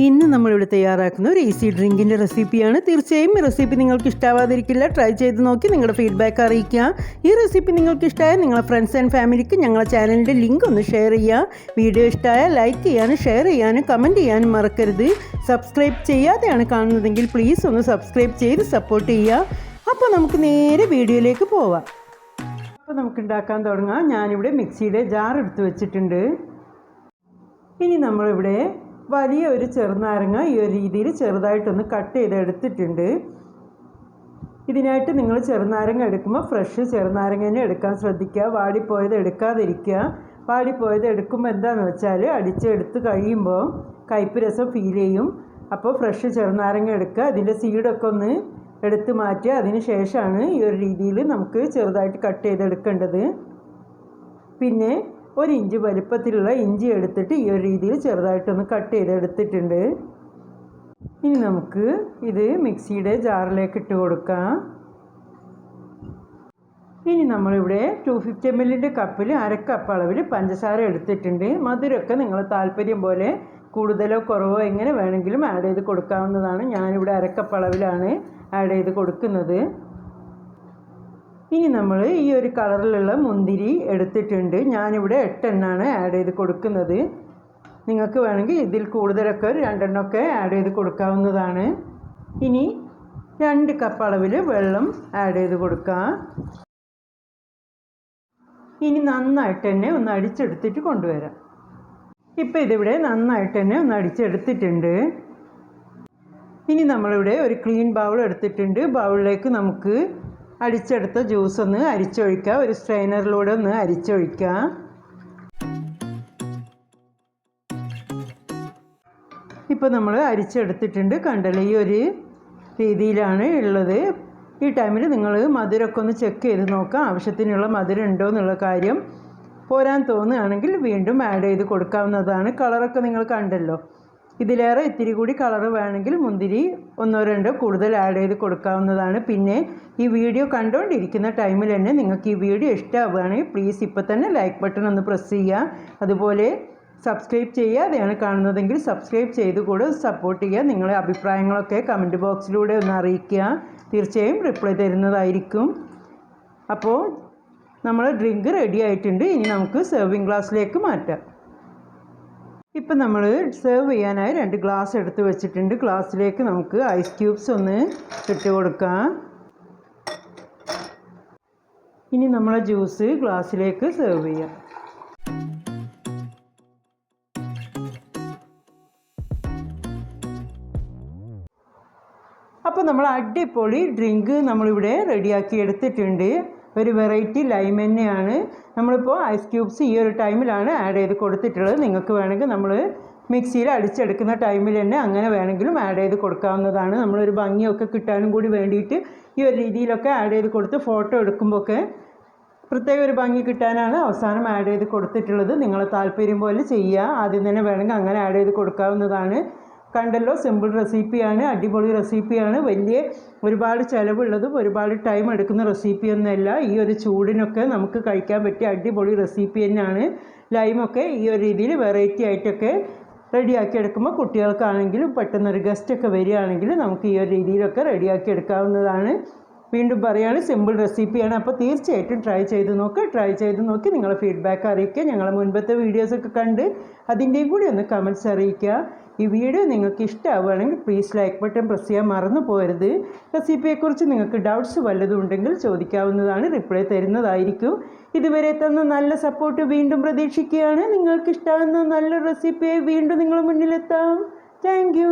ഇന്ന് നമ്മളിവിടെ തയ്യാറാക്കുന്ന ഒരു ഈസി ഡ്രിങ്കിന്റെ റെസിപ്പിയാണ് തീർച്ചയായും ഈ റെസിപ്പി നിങ്ങൾക്ക് ഇഷ്ടാവാതിരിക്കില്ല. ട്രൈ ചെയ്ത് നോക്കി നിങ്ങളുടെ ഫീഡ്ബാക്ക് അറിയിക്കുക. ഈ റെസിപ്പി നിങ്ങൾക്ക് ഇഷ്ടമായ നിങ്ങളുടെ ഫ്രണ്ട്സ് ആൻഡ് ഫാമിലിക്ക് ഞങ്ങളുടെ ചാനലിന്റെ ലിങ്ക് ഒന്ന് ഷെയർ ചെയ്യുക. വീഡിയോ ഇഷ്ടമായ ലൈക്ക് ചെയ്യാനും ഷെയർ ചെയ്യാനും കമന്റ് ചെയ്യാനും മറക്കരുത്. സബ്സ്ക്രൈബ് ചെയ്യാതെയാണ് കാണുന്നതെങ്കിൽ പ്ലീസ് ഒന്ന് സബ്സ്ക്രൈബ് ചെയ്ത് സപ്പോർട്ട് ചെയ്യുക. അപ്പോൾ നമുക്ക് നേരെ വീഡിയോയിലേക്ക് പോവാം. അപ്പോൾ നമുക്ക് ഉണ്ടാക്കാൻ തുടങ്ങാം. ഞാനിവിടെ മിക്സിയുടെ ജാർ എടുത്ത് വെച്ചിട്ടുണ്ട്. ഇനി നമ്മളിവിടെ വലിയ ഒരു ചെറുനാരങ്ങ ഈ ഒരു രീതിയിൽ ചെറുതായിട്ടൊന്ന് കട്ട് ചെയ്ത് എടുത്തിട്ടുണ്ട് ഇതിനായിട്ട് നിങ്ങൾ ചെറുനാരങ്ങ എടുക്കുമ്പോൾ ഫ്രഷ് ചെറുനാരങ്ങ തന്നെ എടുക്കാൻ ശ്രദ്ധിക്കുക. വാടിപ്പോയത് എടുക്കാതിരിക്കുക. വാടിപ്പോയത് എടുക്കുമ്പോൾ എന്താണെന്ന് വെച്ചാൽ അടിച്ചെടുത്ത് കഴിയുമ്പോൾ കയ്പ്പ് രസം ഫീൽ ചെയ്യും. അപ്പോൾ ഫ്രഷ് ചെറുനാരങ്ങ എടുക്കുക. അതിന്റെ സീഡൊക്കെ ഒന്ന് എടുത്ത് മാറ്റുക. അതിന് ശേഷമാണ് ഈ ഒരു രീതിയിൽ നമുക്ക് ചെറുതായിട്ട് കട്ട് ചെയ്തെടുക്കേണ്ടത്. പിന്നെ ഒരു ഇഞ്ച് വലുപ്പത്തിലുള്ള ഇഞ്ചി എടുത്തിട്ട് ഈ ഒരു രീതിയിൽ ചെറുതായിട്ടൊന്ന് കട്ട് ചെയ്തെടുത്തിട്ടുണ്ട്. ഇനി നമുക്ക് ഇത് മിക്സിയുടെ ജാറിലേക്ക് ഇട്ട് കൊടുക്കാം. ഇനി നമ്മളിവിടെ ടു ഫിഫ്റ്റി എം എല്ലിന്റെ കപ്പിൽ അരക്കപ്പ് അളവിൽ പഞ്ചസാര എടുത്തിട്ടുണ്ട്. മധുരമൊക്കെ നിങ്ങൾ താല്പര്യം പോലെ കൂടുതലോ കുറവോ എങ്ങനെ വേണമെങ്കിലും ആഡ് ചെയ്ത് കൊടുക്കാവുന്നതാണ്. ഞാനിവിടെ അരക്കപ്പ് അളവിലാണ് ആഡ് ചെയ്ത് കൊടുക്കുന്നത്. ഇനി നമ്മൾ ഈ ഒരു കളറിലുള്ള മുന്തിരി എടുത്തിട്ടുണ്ട്. ഞാനിവിടെ എട്ടെണ്ണാണ് ആഡ് ചെയ്ത് കൊടുക്കുന്നത്. നിങ്ങൾക്ക് വേണമെങ്കിൽ ഇതിൽ കൂടുതലൊക്കെ ഒരു രണ്ടെണ്ണമൊക്കെ ആഡ് ചെയ്ത് കൊടുക്കാവുന്നതാണ്. ഇനി രണ്ട് കപ്പ് അളവിൽ വെള്ളം ആഡ് ചെയ്ത് കൊടുക്കാം. ഇനി നന്നായിട്ട് തന്നെ ഒന്ന് അടിച്ചെടുത്തിട്ട് കൊണ്ടുവരാം. ഇപ്പം ഇതിവിടെ നന്നായിട്ട് തന്നെ ഒന്ന് അടിച്ചെടുത്തിട്ടുണ്ട്. ഇനി നമ്മളിവിടെ ഒരു ക്ലീൻ ബൗൾ എടുത്തിട്ടുണ്ട്. ബൗളിലേക്ക് നമുക്ക് അടിച്ചെടുത്ത ജ്യൂസ് ഒന്ന് അരിച്ചൊഴിക്കുക. ഒരു സ്ട്രെയിനറിലൂടെ ഒന്ന് അരിച്ചൊഴിക്കുക. ഇപ്പോൾ നമ്മൾ അരിച്ചെടുത്തിട്ടുണ്ട്. കണ്ടല്ലോ? ഈ ഒരു രീതിയിലാണ് ഉള്ളത്. ഈ ടൈമിൽ നിങ്ങൾ മധുരമൊക്കെ ഒന്ന് ചെക്ക് ചെയ്ത് നോക്കാം ആവശ്യത്തിനുള്ള മധുരം ഉണ്ടോ എന്നുള്ള കാര്യം. പോരാൻ തോന്നുകയാണെങ്കിൽ വീണ്ടും ആഡ് ചെയ്ത് കൊടുക്കാവുന്നതാണ്. കളറൊക്കെ നിങ്ങൾ കണ്ടല്ലോ. ഇതിലേറെ ഇത്തിരി കൂടി കളർ വേണമെങ്കിൽ മുന്തിരി ഒന്നോ രണ്ടോ കൂടുതൽ ആഡ് ചെയ്ത് കൊടുക്കാവുന്നതാണ്. പിന്നെ ഈ വീഡിയോ കണ്ടുകൊണ്ടിരിക്കുന്ന ടൈമിൽ തന്നെ നിങ്ങൾക്ക് ഈ വീഡിയോ ഇഷ്ടമാവുകയാണെങ്കിൽ പ്ലീസ് ഇപ്പോൾ തന്നെ ലൈക്ക് ബട്ടൺ ഒന്ന് പ്രസ് ചെയ്യുക. അതുപോലെ സബ്സ്ക്രൈബ് ചെയ്യാതെയാണ് കാണുന്നതെങ്കിൽ സബ്സ്ക്രൈബ് ചെയ്ത് കൂടെ സപ്പോർട്ട് ചെയ്യുക. നിങ്ങളെ അഭിപ്രായങ്ങളൊക്കെ കമന്റ് ബോക്സിലൂടെ ഒന്ന് അറിയിക്കുക. തീർച്ചയായും റിപ്ലൈ തരുന്നതായിരിക്കും. അപ്പോൾ നമ്മൾ ഡ്രിങ്ക് റെഡി ആയിട്ടുണ്ട്. ഇനി നമുക്ക് സെർവിങ് ഗ്ലാസ്സിലേക്ക് മാറ്റാം. ഇപ്പം നമ്മൾ സെർവ് ചെയ്യാനായി രണ്ട് ഗ്ലാസ് എടുത്ത് വെച്ചിട്ടുണ്ട്. ഗ്ലാസ്സിലേക്ക് നമുക്ക് ഐസ് ക്യൂബ്സ് ഒന്ന് ഇട്ട് കൊടുക്കാം. ഇനി നമ്മളെ ജ്യൂസ് ഗ്ലാസ്സിലേക്ക് സെർവ് ചെയ്യാം. അപ്പോൾ നമ്മൾ അടിപൊളി ഡ്രിങ്ക് നമ്മളിവിടെ റെഡിയാക്കി എടുത്തിട്ടുണ്ട്. ഒരു വെറൈറ്റി ലൈം തന്നെയാണ് നമ്മളിപ്പോൾ ഐസ് ക്യൂബ്സ് ഈ ഒരു ടൈമിലാണ് ആഡ് ചെയ്ത് കൊടുത്തിട്ടുള്ളത്. നിങ്ങൾക്ക് വേണമെങ്കിൽ നമ്മൾ മിക്സിയിൽ അടിച്ചെടുക്കുന്ന ടൈമിൽ തന്നെ അങ്ങനെ വേണമെങ്കിലും ആഡ് ചെയ്ത് കൊടുക്കാവുന്നതാണ്. നമ്മളൊരു ഭംഗിയൊക്കെ കിട്ടാനും കൂടി വേണ്ടിയിട്ട് ഈ ഒരു രീതിയിലൊക്കെ ആഡ് ചെയ്ത് കൊടുത്ത് ഫോട്ടോ എടുക്കുമ്പോഴൊക്കെ പ്രത്യേക ഒരു ഭംഗി കിട്ടാനാണ് അവസാനം ആഡ് ചെയ്ത് കൊടുത്തിട്ടുള്ളത്. നിങ്ങളെ താല്പര്യം പോലെ ചെയ്യുക. ആദ്യം തന്നെ വേണമെങ്കിൽ അങ്ങനെ ആഡ് ചെയ്ത് കൊടുക്കാവുന്നതാണ്. കണ്ടല്ലോ സിമ്പിൾ റെസിപ്പിയാണ് അടിപൊളി റെസിപ്പിയാണ് വലിയ ഒരുപാട് ചിലവുള്ളതും ഒരുപാട് ടൈം എടുക്കുന്ന റെസിപ്പിയൊന്നുമല്ല ഈ ഒരു ചൂടിനൊക്കെ നമുക്ക് കഴിക്കാൻ പറ്റിയ അടിപൊളി റെസിപ്പി തന്നെയാണ്. ലൈമൊക്കെ ഈ ഒരു രീതിയിൽ വെറൈറ്റി ആയിട്ടൊക്കെ റെഡിയാക്കി എടുക്കുമ്പോൾ കുട്ടികൾക്കാണെങ്കിലും പെട്ടെന്നൊരു ഗസ്റ്റൊക്കെ വരികയാണെങ്കിൽ നമുക്ക് ഈ ഒരു രീതിയിലൊക്കെ റെഡിയാക്കി എടുക്കാവുന്നതാണ്. വീണ്ടും പറയുകയാണ് സിമ്പിൾ റെസിപ്പിയാണ് അപ്പോൾ തീർച്ചയായിട്ടും ട്രൈ ചെയ്ത് നോക്കുക ട്രൈ ചെയ്ത് നോക്കി നിങ്ങളെ ഫീഡ്ബാക്ക് അറിയിക്കുക. ഞങ്ങളെ മുൻപത്തെ വീഡിയോസൊക്കെ കണ്ട് അതിന്റെയും കൂടി ഒന്ന് കമന്റ്സ് അറിയിക്കുക. ഈ വീഡിയോ നിങ്ങൾക്ക് ഇഷ്ടമാവുകയാണെങ്കിൽ പ്ലീസ് ലൈക്ക് ബട്ടൺ പ്രസ് ചെയ്യാൻ മറന്നു പോരുത് റെസിപ്പിയെക്കുറിച്ച് നിങ്ങൾക്ക് ഡൗട്ട്സ് വല്ലതും ഉണ്ടെങ്കിൽ ചോദിക്കാവുന്നതാണ് റിപ്ലൈ തരുന്നതായിരിക്കും. ഇതുവരെ തന്ന നല്ല സപ്പോർട്ട് വീണ്ടും പ്രതീക്ഷിക്കുകയാണ്. നിങ്ങൾക്ക് ഇഷ്ടമാകുന്ന നല്ല റെസിപ്പിയായി വീണ്ടും നിങ്ങളുടെ മുന്നിലെത്താം. താങ്ക്